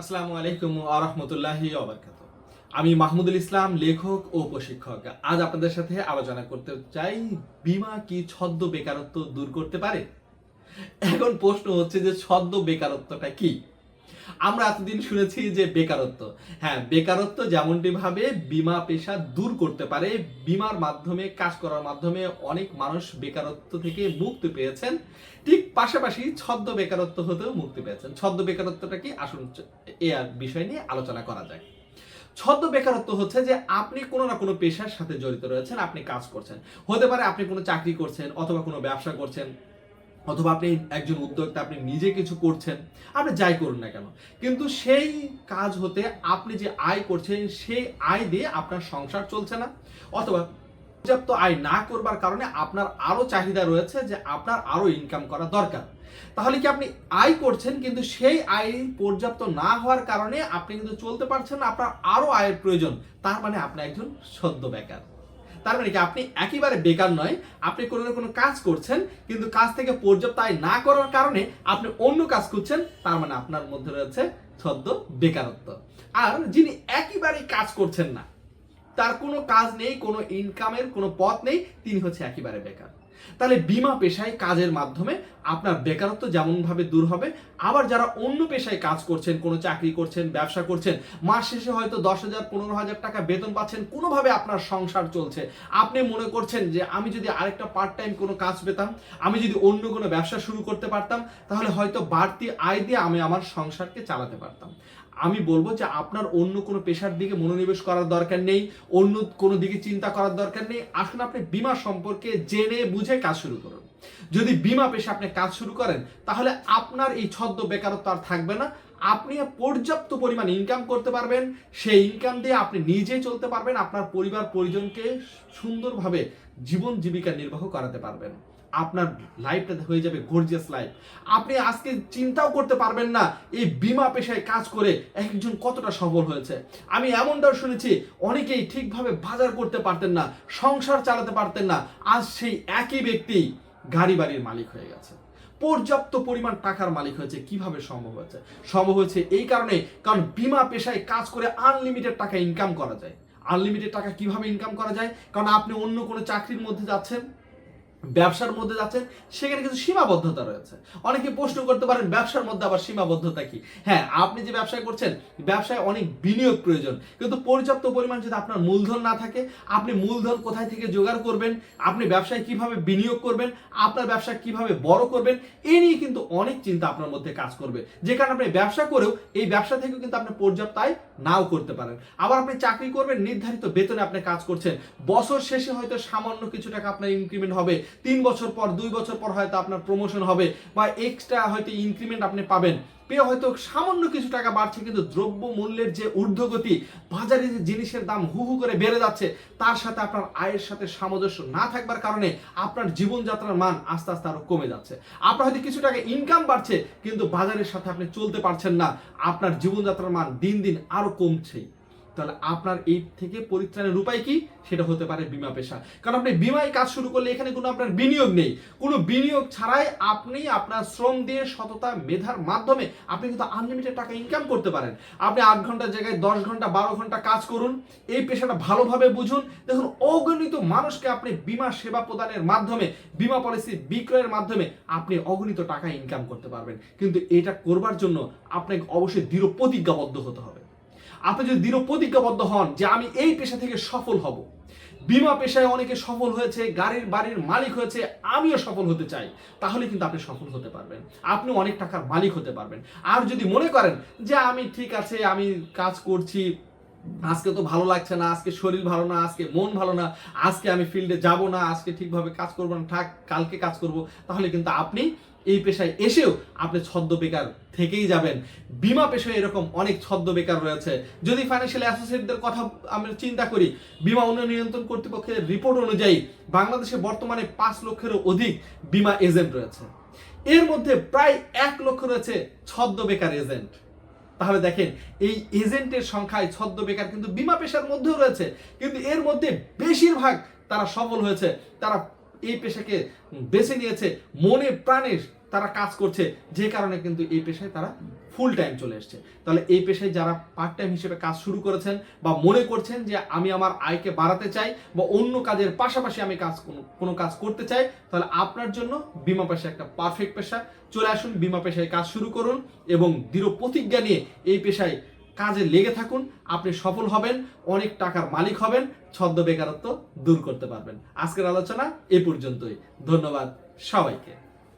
আসসালামু আলাইকুম আরহামতুল্লাহি অবরকাত আমি মাহমুদুল ইসলাম, লেখক ও প্রশিক্ষক। আজ আপনাদের সাথে আলোচনা করতে চাই, বিমা কি ছদ্ম বেকারত্ব দূর করতে পারে? এখন প্রশ্ন হচ্ছে যে ছদ্ম বেকারত্বটা কি? আমরা এতদিন শুনেছি যে বেকারত্ব। হ্যাঁ বেকারত্ব যেমনটি ভাবে বিমা পেশা দূর করতে পারে, বিমার মাধ্যমে, কাজ করার মাধ্যমে অনেক মানুষ বেকারত্ব থেকে মুক্তি পেয়েছেন। ঠিক পাশাপাশি ছদ্ম বেকারত্ব হতেও মুক্তি পেয়েছেন। ছদ্ম বেকারত্বটা কি? আসুন এ বিষয় নিয়ে আলোচনা করা যায় ছদ্ম বেকারত্ব হচ্ছে যে আপনি কোনো না কোনো পেশার সাথে জড়িত রয়েছেন, আপনি কাজ করছেন। হতে পারে আপনি কোনো চাকরি করছেন অথবা কোনো ব্যবসা করছেন। অথবা আপনি একজন উদ্যোক্তা, আপনি নিজে কিছু করছেন, আপনি যাই করুন না কেন। কিন্তু সেই কাজ হতে আপনি যে আয় করছেন, সেই আয় দিয়ে আপনার সংসার চলছে না। অথবা পর্যাপ্ত আয় না করবার কারণে আপনার আরও চাহিদা রয়েছে যে আপনার আরও ইনকাম করা দরকার। তাহলে কি আপনি আয় করছেন, কিন্তু সেই আয় পর্যাপ্ত না হওয়ার কারণে আপনি কিন্তু চলতে পারছেন না, আপনার আরও আয়ের প্রয়োজন। তার মানে আপনি একজন সদ্য বেকার। তার মানে কি? আপনি একেবারে বেকার নয়। আপনি কোনো না কোনো কাজ করছেন, কিন্তু কাজ থেকে পর্যাপ্ত আয় না করার কারণে আপনি অন্য কাজ করছেন তার মানে আপনার মধ্যে রয়েছে ছদ্ম বেকারত্ব। আর যিনি একেবারেই কাজ করছেন না, তার কোনো কাজ নেই, কোনো ইনকামের কোনো পথ নেই, তিনি হচ্ছে একেবারে বেকার। তাহলে বিমা পেশায় কাজের মাধ্যমে আপনার বেকারত্ব যেমনভাবে দূর হবে, আবার যারা অন্য পেশায় কাজ করছেন, কোনো চাকরি করছেন, ব্যবসা করছেন, মাস শেষে হয়তো দশ হাজার, পনেরো হাজার টাকা বেতন পাচ্ছেন, কোনোভাবে আপনার সংসার চলছে। আপনি মনে করছেন যে আমি যদি আরেকটা পার্ট টাইম কোনো কাজ পেতাম, আমি যদি অন্য কোনো ব্যবসা শুরু করতে পারতাম, তাহলে হয়তো বাড়তি আয় দিয়ে আমি আমার সংসারকে চালাতে পারতাম। আমি বলব যে আপনার অন্য কোনো পেশার দিকে মনোনিবেশ করার দরকার নেই, অন্য কোনো দিকে চিন্তা করার দরকার নেই। আসুন আপনি বিমা সম্পর্কে জেনে বুঝে কাজ শুরু করুন। যদি বিমা পেশা আপনি কাজ শুরু করেন, তাহলে আপনার এই ছদ্ম বেকারত্ব আর থাকবে না। আপনি পর্যাপ্ত পরিমাণ ইনকাম করতে পারবেন। সেই ইনকাম দিয়ে আপনি নিজে চলতে পারবেন। আপনার পরিবার পরিজনকে সুন্দরভাবে জীবন জীবিকা নির্বাহ করাতে পারবেন। আপনার লাইফটা হয়ে যাবে গর্জিয়াস লাইফ আপনি আজকে চিন্তাও করতে পারবেন না এই বিমা পেশায় কাজ করে একজন কতটা সফল হয়েছে। আমি এমনটাও শুনেছি, অনেকেই ঠিকভাবে বাজার করতে পারতেন না, সংসার চালাতে পারতেন না। আজ সেই একই ব্যক্তি গাড়ি বাড়ির মালিক হয়ে গেছে। পর্যাপ্ত পরিমাণ টাকার মালিক হয়েছে, কীভাবে সম্ভব হয়েছে? সম্ভব হয়েছে এই কারণে, কারণ বিমা পেশায় কাজ করে আনলিমিটেড টাকা ইনকাম করা যায়। আনলিমিটেড টাকা কীভাবে ইনকাম করা যায়? কারণ আপনি অন্য কোনো চাকরির মধ্যে যাচ্ছেন ব্যবসার মধ্যে যাচ্ছেন, সেখানে কিছু সীমাবদ্ধতা রয়েছে। অনেকে প্রশ্ন করতে পারেন, ব্যবসার মধ্যে আবার সীমাবদ্ধতা কি? হ্যাঁ আপনি যে ব্যবসা করছেন, ব্যবসায় অনেক বিনিয়োগ প্রয়োজন। কিন্তু পর্যাপ্ত পরিমাণ যদি আপনার মূলধন না থাকে, আপনি মূলধন কোথায় থেকে জোগাড় করবেন, আপনি ব্যবসায় কীভাবে বিনিয়োগ করবেন, আপনার ব্যবসা কীভাবে বড় করবেন, এ নিয়ে কিন্তু অনেক চিন্তা আপনার মধ্যে কাজ করবে। যে কারণে আপনি ব্যবসা করেও, এই ব্যবসা থেকেও কিন্তু আপনি পর্যাপ্ত আয় নাও করতে পারেন। আবার আপনি চাকরি করবেন, নির্ধারিত বেতনে আপনি কাজ করছেন। বছর শেষে হয়তো সামান্য কিছু টাকা আপনার ইনক্রিমেন্ট হবে। তিন বছর পর, দুই বছর পর হয়তো আপনার প্রমোশন হবে বা এক্সট্রা হয়তো ইনক্রিমেন্ট আপনি পাবেন। পেয়ে হয়তো সামান্য কিছু টাকা বাড়ছে, কিন্তু দ্রব্য মূল্যের যে ঊর্ধ্বগতি বাজারে যে জিনিসের দাম হু হু করে বেড়ে যাচ্ছে, তার সাথে আপনার আয়ের সাথে সামঞ্জস্য না থাকবার কারণে আপনার জীবনযাত্রার মান আস্তে আস্তে আরও কমে যাচ্ছে। আপনার হয়তো কিছু টাকা ইনকাম বাড়ছে, কিন্তু বাজারের সাথে আপনি চলতে পারছেন না, আপনার জীবনযাত্রার মান দিন দিন আরও কমছেই তাহলে আপনার এই থেকে পরিত্রাণের উপায় কি? সেটা হতে পারে বিমা পেশা। কারণ আপনি বিমায় কাজ শুরু করলে এখানে কোনো আপনার বিনিয়োগ নেই। কোনো বিনিয়োগ ছাড়াই আপনি আপনার শ্রম দিয়ে সততা, মেধার মাধ্যমে আপনি কিন্তু আনলিমিটেড টাকা ইনকাম করতে পারেন। আপনি আট ঘণ্টার জায়গায় দশ ঘণ্টা, বারো ঘণ্টা কাজ করুন। এই পেশাটা ভালোভাবে বুঝুন। দেখুন, অগণিত মানুষকে আপনি বিমা সেবা প্রদানের মাধ্যমে, বিমা পলিসি বিক্রয়ের মাধ্যমে আপনি অগণিত টাকা ইনকাম করতে পারবেন। কিন্তু এটা করবার জন্য আপনাকে অবশ্যই দৃঢ় প্রতিজ্ঞাবদ্ধ হতে হবে। আপনি যদি দৃঢ় প্রতিজ্ঞাবদ্ধ হন যে আমি এই পেশা থেকে সফল হব, বিমা পেশায় অনেকে সফল হয়েছে, গাড়ির বাড়ির মালিক হয়েছে, আমিও সফল হতে চাই, তাহলে কিন্তু আপনি সফল হতে পারবেন। আপনি অনেক টাকার মালিক হতে পারবেন। আর যদি মনে করেন যে আমি ঠিক আছে, আমি কাজ করছি, আজকে তো ভালো লাগছে না, আজকে শরীর ভালো না, আজকে মন ভালো না, আজকে আমি ফিল্ডে যাব না, আজকে ঠিকভাবে কাজ করব না, থাক, কালকে কাজ করব, তাহলে কিন্তু আপনি এই পেশায় এসেও আপনি ছদ্ম বেকার থেকেই যাবেন। বিমা পেশায় এরকম অনেক ছদ্ম বেকার রয়েছে। যদি ফাইন্যান্সিয়াল অ্যাসোসিয়েটদের কথা আমরা চিন্তা করি, বিমা উন্নয়ন নিয়ন্ত্রণ কর্তৃপক্ষের রিপোর্ট অনুযায়ী বাংলাদেশে বর্তমানে পাঁচ লক্ষেরও অধিক বিমা এজেন্ট রয়েছে। এর মধ্যে প্রায় এক লক্ষ রয়েছে ছদ্ম বেকার এজেন্ট তাহলে দেখেন, এই এজেন্টের সংখ্যায় ছদ্ম বেকার কিন্তু বিমা পেশার মধ্যেও রয়েছে। কিন্তু এর মধ্যে বেশিরভাগ তারা সফল হয়েছে। তারা এই পেশাকে বেছে নিয়েছে মনে প্রাণে তারা কাজ করছে, যে কারণে কিন্তু এই পেশায় তারা ফুল টাইম চলে এসছে। তাহলে এই পেশায় যারা পার্ট টাইম হিসেবে কাজ শুরু করেছেন বা মনে করছেন যে আমি আমার আয়কে বাড়াতে চাই বা অন্য কাজের পাশাপাশি আমি কাজ কোনো কাজ করতে চাই, তাহলে আপনার জন্য বিমা পেশা একটা পারফেক্ট পেশা। চলে আসুন, বিমা পেশায় কাজ শুরু করুন এবং দৃঢ় প্রতিজ্ঞা নিয়ে এই পেশায় কাজে লেগে থাকুন। আপনি সফল হবেন, অনেক টাকার মালিক হবেন ছদ্ম বেকারত্ব দূর করতে পারবেন। আজকের আলোচনা এ পর্যন্তই। ধন্যবাদ সবাইকে।